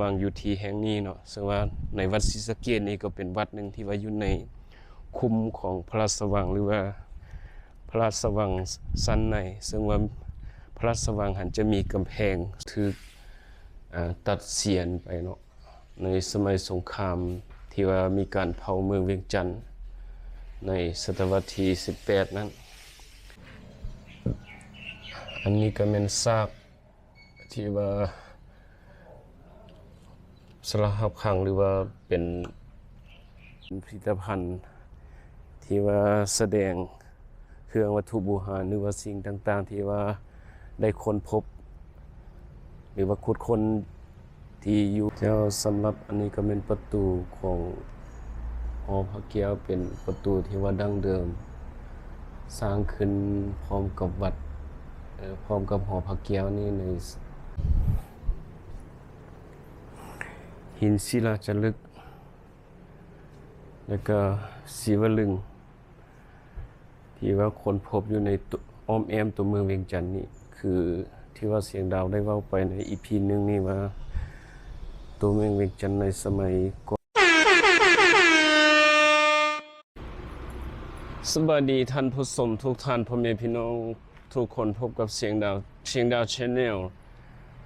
ว่างอยู่ที่แห่งนี้เนาะซึ่งว่าในวัดศรีสะเกษนี่ก็เป็นวัดหนึ่งที่ว่าอยู่ในคุมของพระราชสว่างหรือว่าพระราชสว่างสันใน ซึ่งว่าพระราชสว่างหันจะมีกำแพงถือตัดเสียนไปเนาะในสมัยสงครามที่ว่ามีการเผาเมืองเวียงจันทน์ในศตวรรษที่ 18 นั้น อันนี้ก็เป็นซากที่ว่า สลับขังหรือว่าเป็นพิพิธภัณฑ์ ที่ว่าแสดงเครื่องวัตถุบูหารหรือว่าสิ่งต่างๆ ที่ว่าได้ค้นพบ หรือว่าขุดคนที่อยู่เจ้าสำหรับอันนี้ก็เป็นประตูของหอพระแก้วเป็นประตูที่ว่าดั้งเดิม สร้างขึ้นพร้อมกับวัดพร้อมกับหอพระแก้วนี่ใน หินศิลาจารึก แล้วก็ศิวลึง ที่ว่าคนพบอยู่ในตุอ้อมแอมตัวเมืองเวียงจันทน์นี่คือที่ว่าเสียงดาวได้ว้าไปในอีพีหนึ่งนี่ว่า ตัวเมืองเวียงจันทน์ในสมัยก่อนสวัสดีท่านผู้ชมทุกท่านพ่อแม่พี่น้องทุกคนพบกับเสียงดาวเสียงดาวชแนล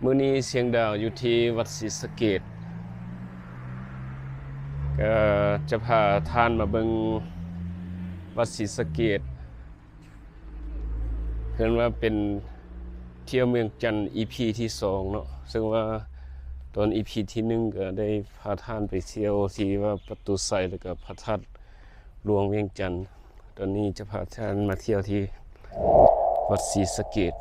มื้อนี้เสียงดาวอยู่ที่วัดศรีสะเกษ ก็จะพาท่านมาเบิงวัดศรีสะเกษเห็นว่าเป็นเที่ยวเมืองจันทร์ EP ที่สองเนาะซึ่งว่าตอน EP ที่หนึ่งก็ได้พาท่านไปเที่ยวที่ว่าประตูไซแล้วก็พระธาตุหลวงเวียงจันทร์ตอนนี้จะพาท่านมาเที่ยวที่วัดศรีสะเกด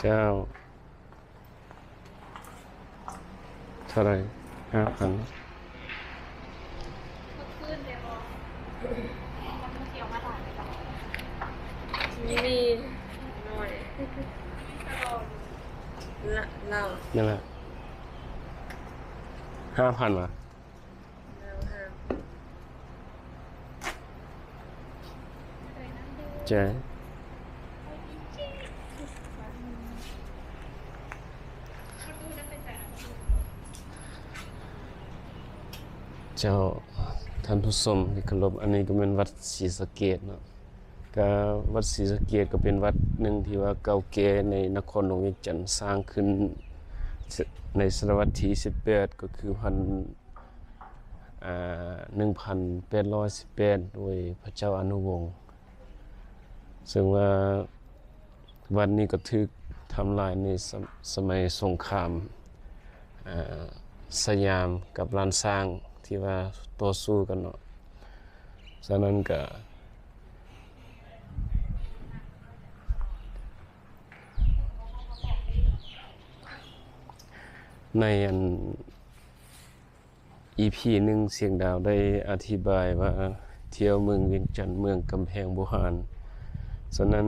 เจ้าเท่าไหรห้าพัน มีหน่อยละเรา นั่นแหละ ห้าพันวะเราห้ามเจ๊เจ้าท่านผู้ชมที่เคารพอันนี้ก็เป็นวัดศรีสะเกดเนาะก็วัดศรีสะเกดก็เป็นวัดหนึ่งที่ว่าเก่าแก่ในนครหลวงเวียงจันทน์สร้างขึ้น ในศตวรรษที่18 ก็คือพันอ่า1818โดยพระเจ้าอนุวงศ์ซึ่งว่าวันนี้ก็ถูกทำลายในสมสมัยสงครามอ่าสยามกับลานสร้างที่ว่าต่อสู้กันเนาะฉะนั้นก็ ในอัน EP หนึ่งเสียงดาวได้อธิบายว่าเที่ยวเมืองเวียงจันทน์เมืองกำแพงโบหารฉะนั้น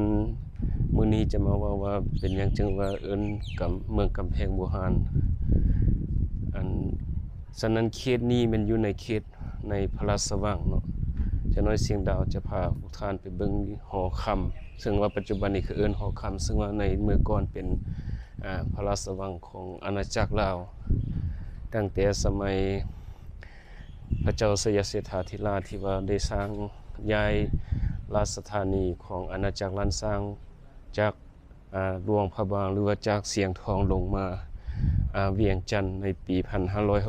มื้อนี้จะมาว่าว่าเป็นหยังจึงว่าเอิ้นกำเมืองกำแพงโบหารอันฉะนั้นเขตนี้มันอยู่ในเขตในพระราชสว่างเนาะจะน้อยเสียงดาวจะพาพวกท่านไปเบิ่งหอคำซึ่งว่าปัจจุบันนี้คือเอิ้นหอคำซึ่งว่าในเมื่อก่อนเป็น พระราชวังของอาณาจักรลาว ตั้งแต่สมัยพระเจ้าสยเสถาธิราชที่ว่าได้สร้างย้ายราชสถานีของอาณาจักรล้านสร้างจากอ่าหลวงพระบางหรือว่าจากเสียงทองลงมาาเวียงจันทน์ในปี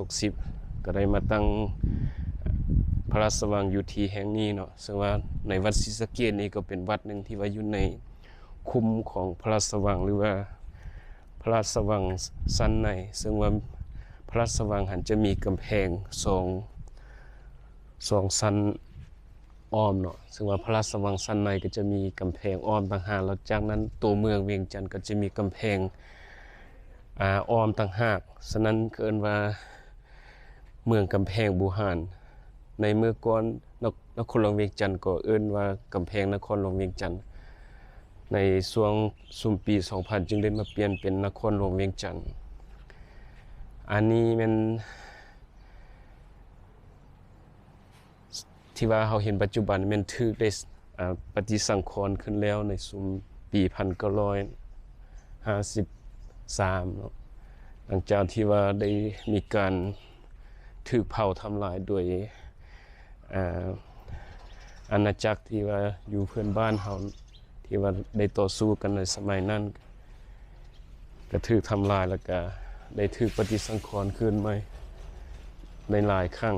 1560 ก็ได้มาตั้งพระราชวังอยู่ที่แห่งนี้เนาะซึ่งว่าในวัดศรีสะเกษนี่ก็เป็นวัดหนึ่งที่ว่าอยู่ในคุมของพระราชวังหรือว่า ระราชวังสันในซึ่งว่าพระราชวังหันจะมีกำแพงสองสองสันอ้อมเนาะซึ่งว่าพระราชวังสันในก็จะมีกำแพงอ้อมต่างหากแล้วจากนั้นตัวเมืองเวียงจันทน์ก็จะมีกำแพงอ้อมต่างหากฉะนั้นเกินว่าเมืองกำแพงบูหานในเมื่อก่อนนคนครหลวงเวียงจันทน์ก็เอิ้นว่ากำแพงนครหลวงเวียงจันทน์ ในช่วงสุมปี 2000 จึงได้มาเปลี่ยนเป็นนครหลวงเวียงจันทน์อันนี้มันที่ว่าเราเห็นปัจจุบันมันถูกได้ปฏิสังขรณ์ขึ้นแล้วในสุมปี1953เนาะหลังจากที่ว่าได้มีการถูกเผาทำลายโดยอาอาณาจักรที่ว่าอยู่เพื่อนบ้านเฮา ที่ว่าได้ต่อสู้กันในสมัยนั้นก็ถูกทำลายแล้วก็ได้ถูกปฏิสังขรณ์ขึ้นใหมในหลายครั้ง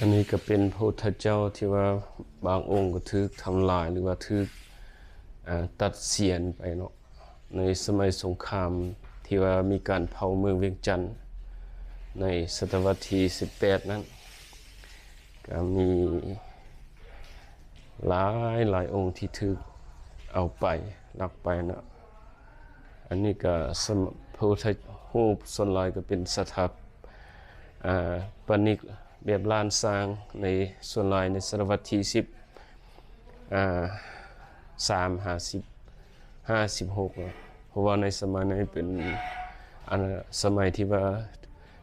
อันนี้ก็เป็นพระพุทธเจ้าที่ว่าบางองค์ก็ถูกทำลายหรือว่าถูกอ่า ตัดเสียนไปเนาะในสมัยสงครามที่ว่ามีการเผาเมืองเวียงจันทน์ในศตวรรษที่ 18 นั้น ก็มีหลายหลายองค์ที่ถูกเอาไปลักไปเนาะอันนี้ก็สมพระพุทธรูปส่วนลายก็เป็นสถาปปนิกแบบลานสร้างในส่วนลายในศตวรรษที่สิบอ่า สามห้าสิบห้าสิบหกเพราะว่าในสมัยนั้นเป็นอันสมัยที่ว่า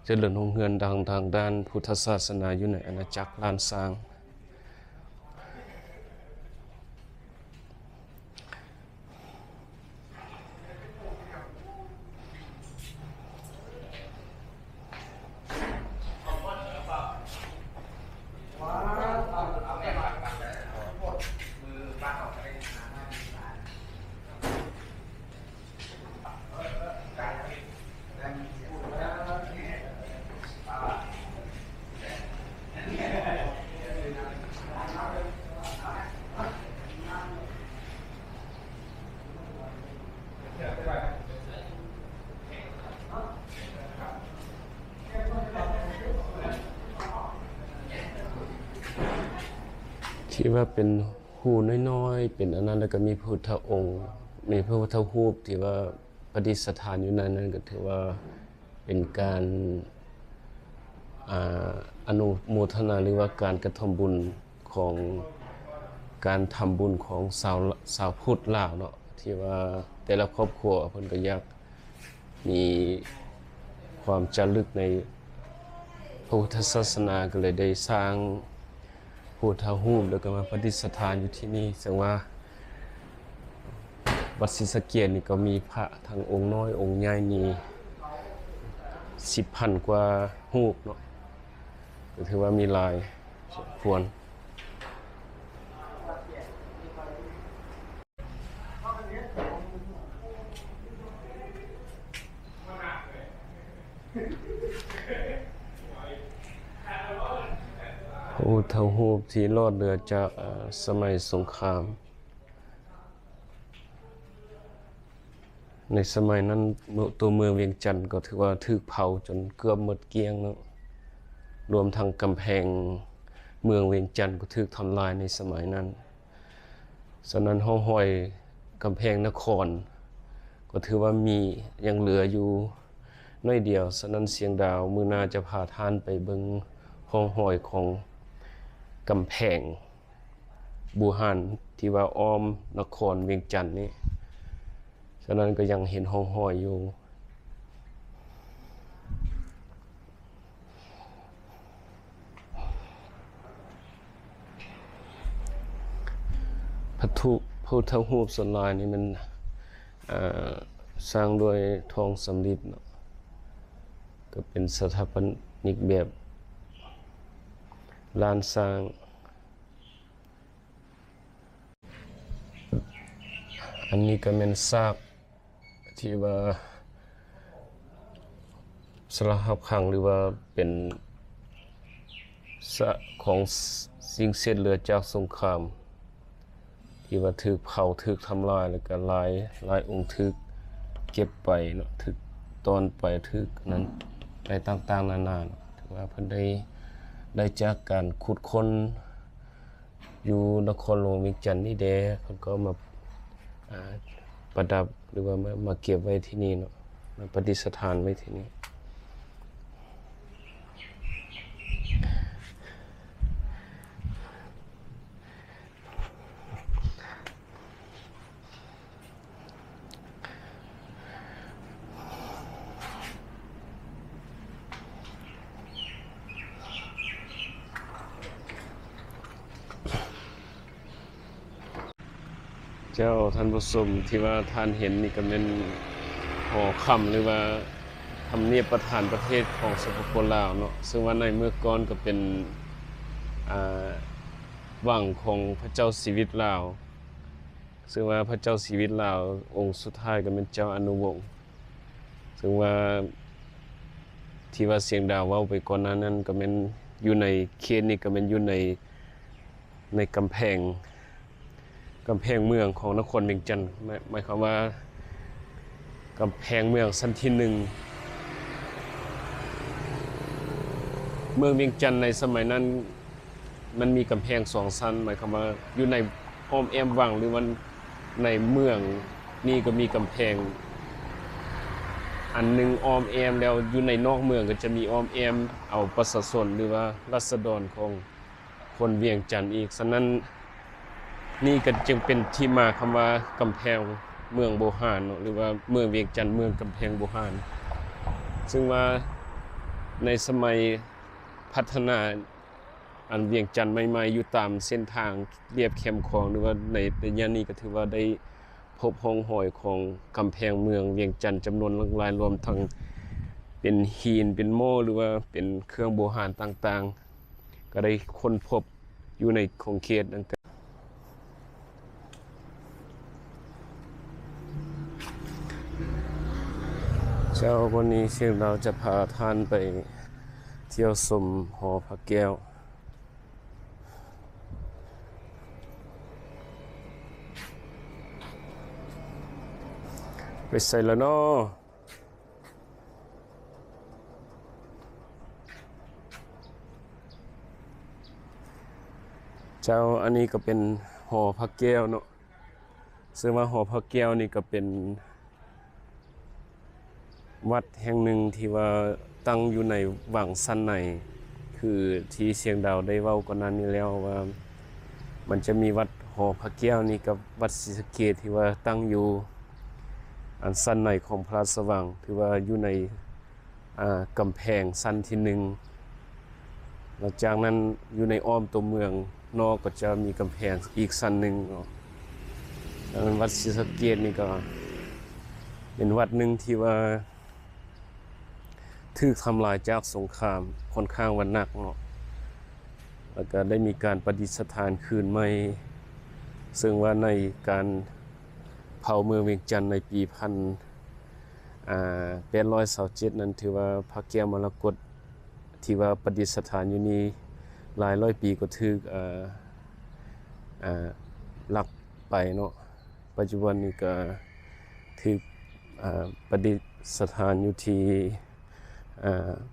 เจริญรุ่งเรืองทางทางด้านพุทธศาสนาอยู่ในอาณาจักรล้านสร้าง ที่ว่าเป็นหูน้อยๆ เป็นอันนั้นแล้วก็มีพระพุทธองค์ มีพระพุทธรูปที่ว่าประดิษฐานอยู่ในนั้นก็ถือว่าเป็นการอ่าอนุโมทนาหรือว่าการกระทำบุญของการทำบุญของสาวสาวพุทธลาวเนาะที่ว่าแต่ละครอบครัวเพิ่นก็อยากมีความจารึกในพระพุทธศาสนาก็เลยได้สร้าง พุทธรูปแล้วก็มาประดิษฐานอยู่ที่นี่แสดงว่าวัดศรีสะเกียนี่ก็มีพระทั้งองค์น้อยองค์ใหญ่นี่สิบพันกว่ารูปเนาะก็ถือว่ามีลายสมควร พระพุทธรูปที่รอดเรือจากสมัยสงคราม ในสมัยนั้นตัวเมืองเวียงจันทน์ก็ถือว่าถูกเผาจนเกือบหมดเกลี้ยงเนาะรวมทั้งกำแพงเมืองเวียงจันทน์ก็ถูกทำลายในสมัยนั้นฉะนั้นห้องห้อยกำแพงนคร ก็ถือว่ามียังเหลืออยู่น้อยเดียวฉะนั้นเสียงดาวมือนาจะพาท่านไปเบิงห้องห้อยของ กำแพงบูฮันที่ว่าอ้อมนครเวียงจันทน์นี่ฉะนั้นก็ยังเห็นห้องห้อยอยู่ พระทุพระพุทธรูปสนลายนี่มันสร้างด้วยทองสำริดก็เป็นสถาปนิกแบบ ลานสร้าง อันนี้ก็เป็นซากที่ว่าสลักหับขังหรือว่าเป็นซากของสิ่งเสียเหลือจากสงคราม ที่ว่าถูกเผาถูกทำลายแล้วก็ลายลายองค์ถูกเก็บไปเนาะถูกตอนไปถูกนั้นไปต่างๆนานาถือว่าเพิ่นได้ ได้จากการขุดค้นอยู่นครหลวงเวียงจันทน์นี่เดเขาก็มาประดับหรือว่ามามาเก็บไว้ที่นี่เนาะมาปฏิสถานไว้ที่นี่ เจ้าท่านผู้ชมที่ว่าท่านเห็นนี่ก็เป็นหอคำหรือว่าทำเนียบประธานประเทศของสปปลาวเนาะซึ่งว่าในเมื่อก่อนก็เป็นวังของพระเจ้าชีวิตลาว ซึ่งว่าพระเจ้าชีวิตลาวองค์สุดท้ายก็เป็นเจ้าอนุวงศ์ซึ่งว่าที่ว่าเสียงดาวว้าไปก่อนหน้านั้นก็เป็นอยู่ในเขตนี่ก็เป็นอยู่ในในกำแพง กำแพงเมืองของนครเวียงจันทน์หมายความว่ากำแพงเมืองสั้นที่หนึ่งเมืองเวียงจันทน์ในสมัยนั้นมันมีกำแพงสองสั้นหมายความว่าอยู่ในอ้อมแอมวังหรือว่าในเมืองนี่ก็มีกำแพง อันหนึงอ้อมแอมแล้วอยู่ในนอกเมืองก็จะมีอ้อมแอมเอาประชาชนหรือว่ารัษฎรของคนเวียงจันทน์อีกฉะนั้น นี่ก็จึงเป็นที่มาคำว่ากำแพงเมืองโบราณเนหรือว่าเมืองเวียงจันทน์เมืองกำแพงโบราณซึ่งว่าในสมัยพัฒนาอันเวียงจันทน์ใหม่ๆอยู่ตามเส้นทางเรียบเข้มคลองหรือว่าในระยะนี้ก็ถือว่าได้พบห้องหอยของกำแพงเมืองเวียงจันทน์จำนวนหลากหลายรวมทั้งเป็นหินเป็นโม่หรือว่าเป็นเครื่องโบราณต่างๆ ก็ได้ค้นพบอยู่ในคงเขตดังกล่าว ช้าวันนี้เชียงเราจะพาท่านไปเที่ยวชมหอพระแก้ว ไปใส่ล้วเนาะเจ้าอันนี้ก็เป็นหอพระแก้วเนาะซึ่งว่าหอพระแก้วนี่ก็เป็น วัดแห่งหนึ่งที่ว่าตั้งอยู่ในวังสันในคือที่เชียงดาวได้เว้าก่อนหนั้นนี้แล้วว่า มันจะมีวัดหอพระแก้วนี่กับวัดศรีสะเกดที่ว่าตั้งอยู่อันสันในของพระราชวังถือว่าอยู่ในอ่ากำแพงสันที่หนึ่งหลังจากนั้นอยู่ในอ้อมตัวเมืองนอกก็จะมีกำแพงอีกสันหนึ่งเนาะดังนั้นวัดศรีสะเกดนี่ก็ เป็นวัดหนึ่งที่ว่า ถูกทำลายจากสงครามค่อนข้างวันหนักเนาะแล้วก็ได้มีการประดิษฐานคืนใหม่ ซึ่งว่าในการเผาเมืองเวียงจันทน์ในปีพันอ่าเป็นร้อยสาเจ็ดนั้นถือว่าพระแก้วมรกตที่ว่าประดิษฐานอยู่นี้หลายร้อยปีก็ถูกอ่าอ่าลักไปเนาะปัจจุบันนี้ก็ถูกอ่าประดิษฐานอยู่ที่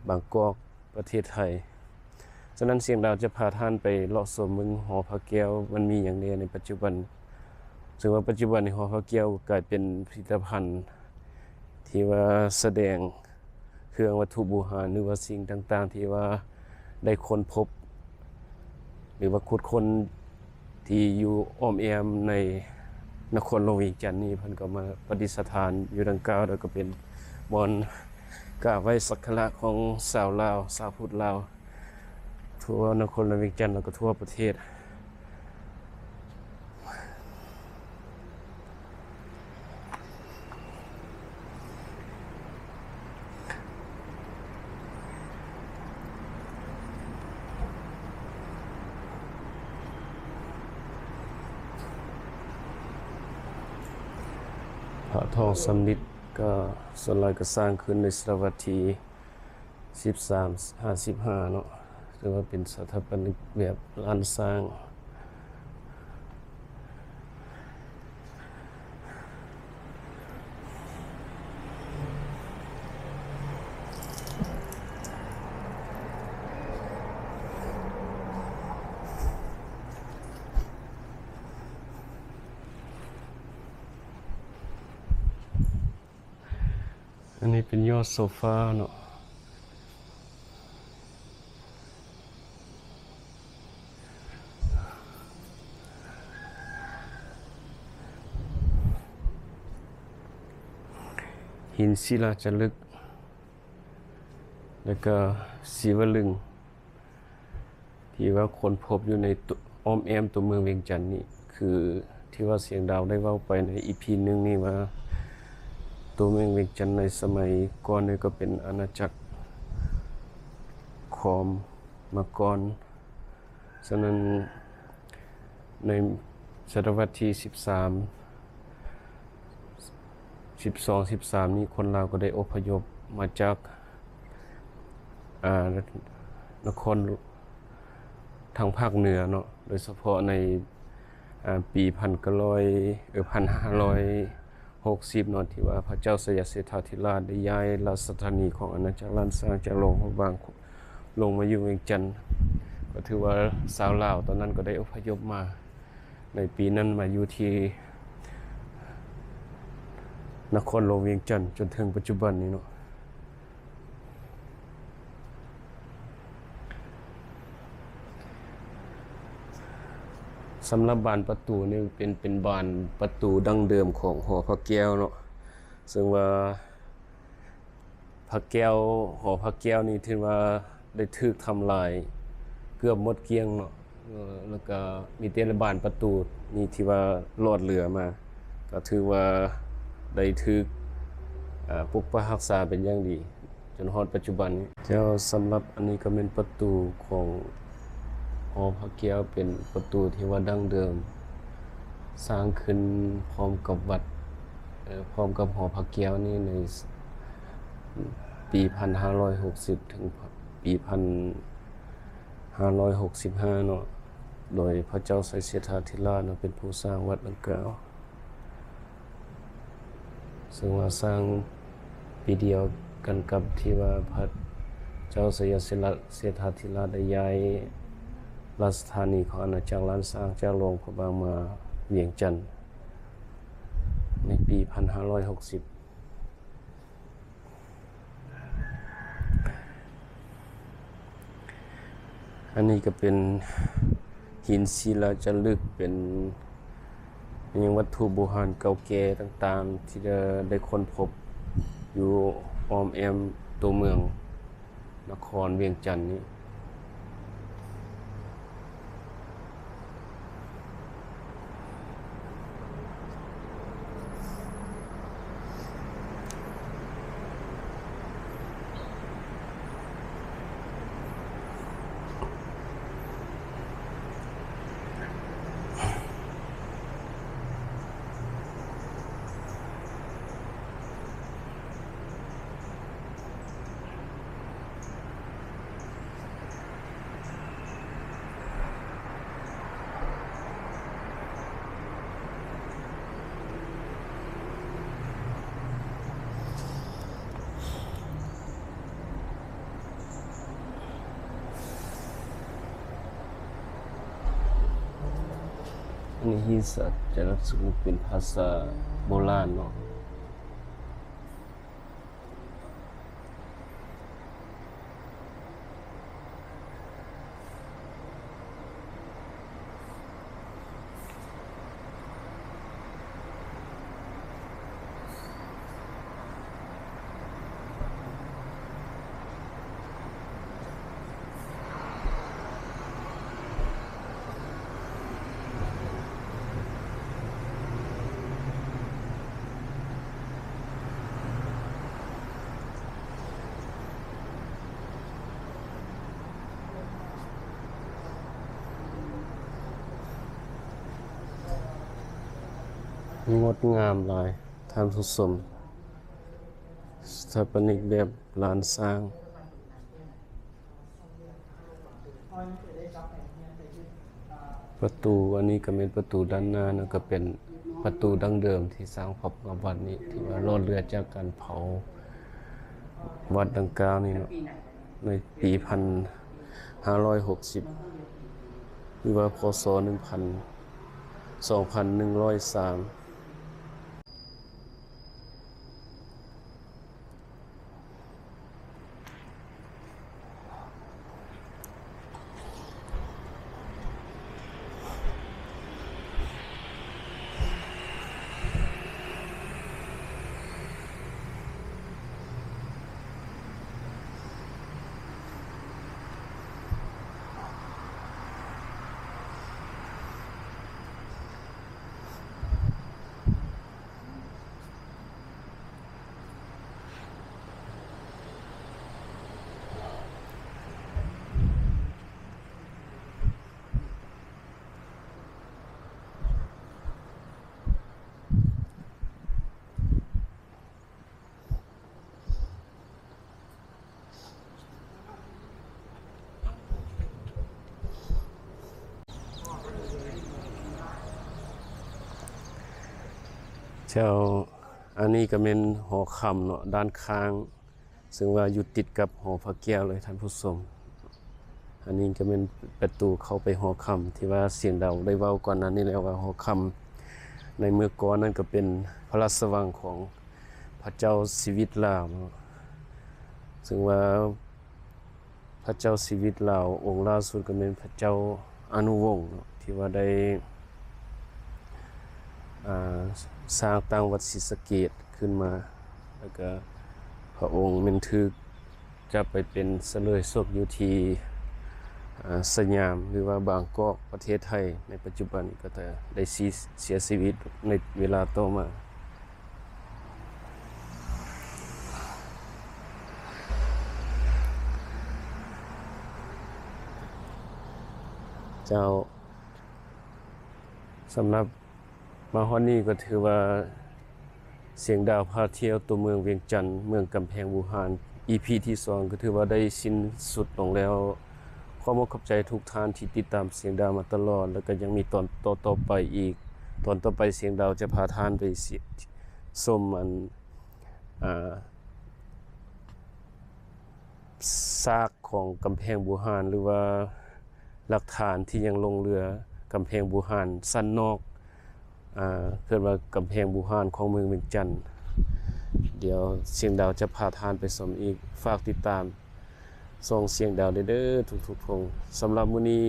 บางกอกประเทศไทย ฉะนั้นเสียงดาวจะพาท่านไปเลาะสมมึงหอพระแก้วมันมีอย่างเดียวในปัจจุบันซึ่งว่าปัจจุบันในหอพระแก้วกลายเป็นพิพิธภัณฑ์ ที่ว่าแสดงเครื่องวัตถุบูชาหรือว่าสิ่งต่าง ๆ ที่ว่าได้ค้นพบ หรือว่าขุดค้นที่อยู่อ้อมแอมในนครหลวงเวียงจันทน์นี่เพิ่นก็มาประดิษฐานอยู่ดังกล่าวแล้วก็เป็นบอน กราบไหว้สักการะของชาวลาวชาวพุทธลาว ทั่วนครลวงเวียงจันทน์แล้วก็ทั่วประเทศ พระทองสำริด ก็ส่วนลายก็สร้างขึ้นในศตวรรษที่13 55 เนาะถือว่าเป็นสถาปนิกแบบล้านสร้าง นนี้เป็นยอดโซฟาเนาะหินศิลาจารึก แล้วก็ศิวลึง ที่ว่าคนพบอยู่ในอ้อมแอมตัวเมืองเวียงจันทน์นี่ คือที่ว่าเสียงดาวได้เว้าไปในอีพีหนึงนี่ว่า ตัวเมืองเวียงจันทน์ในสมัยก่อนนี่ก็เป็นอาณาจักรขอมมาก่อนฉะนั้นในศตวรรษที่ 13 12 13 นี้คนลาวก็ได้อพยพมาจากนครทางภาคเหนือเนาะโดยเฉพาะในปีพันเก้าร้อยเออพันห้าร้อย หกสิบนที่ว่าพระเจ้าสยามเสถาธิราชได้ย้ายราชธานีของอาณาจักรล้านสร้างจากลงพระบางลงมาอยู่เวียงจันทร์ก็ถือว่าสาวลาวตอนนั้นก็ได้อพยพมาในปีนั้นมาอยู่ที่นครหลวงเวียงจันทร์จนถึงปัจจุบันนี้เนาะ สำหรับบานประตูนี่เป็นเป็นบานประตูดั้งเดิมของหอพระแก้วเนาะซึ่งว่าพระแก้วหอพระแก้วนี่ถือว่าได้ถูกทำลายเกือบหมดเกลี้ยงเนาะแล้วก็มีแต่ลบานประตูนี่ที่ว่ารอดเหลือมา ก็ถือว่าได้ถูกอ่าปกปักรักษาเป็นอย่างดี จนฮอดปัจจุบันนี้เจ้าสำหรับอันนี้ก็เป็นประตูของ หอพระแก้วเป็นประตูที่ว่าดั้งเดิม สร้างขึ้นพร้อมกับวัดพร้อมกับหอพระแก้วนี่ในปี 1560 ถึงปี 1565 เนาะ โดยพระเจ้าไสยเสถาธิราชเนาะเป็นผู้สร้างวัดดังกล่าว ซึ่งว่าสร้างปีเดียวกันกับที่ว่าพระเจ้าสยามเสถาธิราชได้ย้าย ราชธานีของอาณาจักรล้านสร้างเจ้าหลวงพระบางมาเวียงจันทน์ในปี 1560อันนี้ก็เป็นหินศิลาจารึกเป็นยังวัตถุโบราณเก่าแก่ต่างๆ ที่ได้ได้ค้นพบอยู่ออมแอมตัวเมือง นครเวียงจันทน์นี้ อันนี้ฮิสัจจะรักษาเป็นภาษาโบราณเนาะ งดงามหลายท่านผู้ชมสถาปนิกแบบลานสร้าง ประตูอันนี้ก็เป็นประตูด้านหน้านะก็เป็นประตูดั้งเดิมที่สร้างพบกับวัดนี้ที่ว่ารอดเรือจากการเผา วัดดังกล่าวนี่เนาะในปีพันห้าร้อยหกสิบหรือว่าพศหนึ่งพันสองพันหนึ่งร้อยสาม เจ้าอันนี้ก็เป็นหอคำเนาะด้านข้าง ซึ่งว่าอยู่ติดกับหอพระแก้วเลยท่านผู้ชมอันนี้ก็เป็นประตูเข้าไปหอคำที่ว่าเสียงดาวได้เว้าก่อนนั้นนี่แล้วว่าหอคำในเมื่อก่อนนั้นก็เป็นพระราชวังของพระเจ้าสิวิตลาวซึ่งว่าพระเจ้าสิวิตลาวองค์ล่าสุดก็เป็นพระเจ้าอนุวงศ์ที่ว่าได้อ่า สร้างตั้งวัดศรีสเกดขึ้นมา แล้วก็พระองค์มันทึกจะไปเป็นเสลยศกอยู่ที่สยามหรือว่าบางกอกประเทศไทย ในปัจจุบันก็จะได้เสียเสียชีวิตในเวลาต่อมาเจ้าสำหรับ มาฮอดนี่ก็ถือว่าเสียงดาวพาเที่ยวตัวเมืองเวียงจันทน์เมืองกำแพงบูหาน EP ที่สองก็ถือว่าได้สิ้นสุดลงแล้วขอมขอบใจทุกท่านที่ติดตามเสียงดาวมาตลอด แล้วก็ยังมีตอนต่อต่อไปอีก ตอนต่อไปเสียงดาวจะพาท่านไปเสียส้มอันซากของกำแพงบูหานหรือว่าหลักฐานที่ยังลงเรือกำแพงบูหานสั้นนอก เพื่อนว่ากำแพงบูฮานของเมืองเวียงจันทร์เดี๋ยวเสียงดาวจะพาทานไปสมอีกฝากติดตามส่งเสียงดาวเด้อทุกทุกทงสำหรับมื้อนี้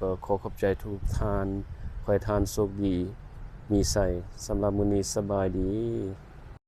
ก็ขอขอบใจทุกทานคอยทานโชคดี มีใส่สำหรับมื้อนี้สบายดี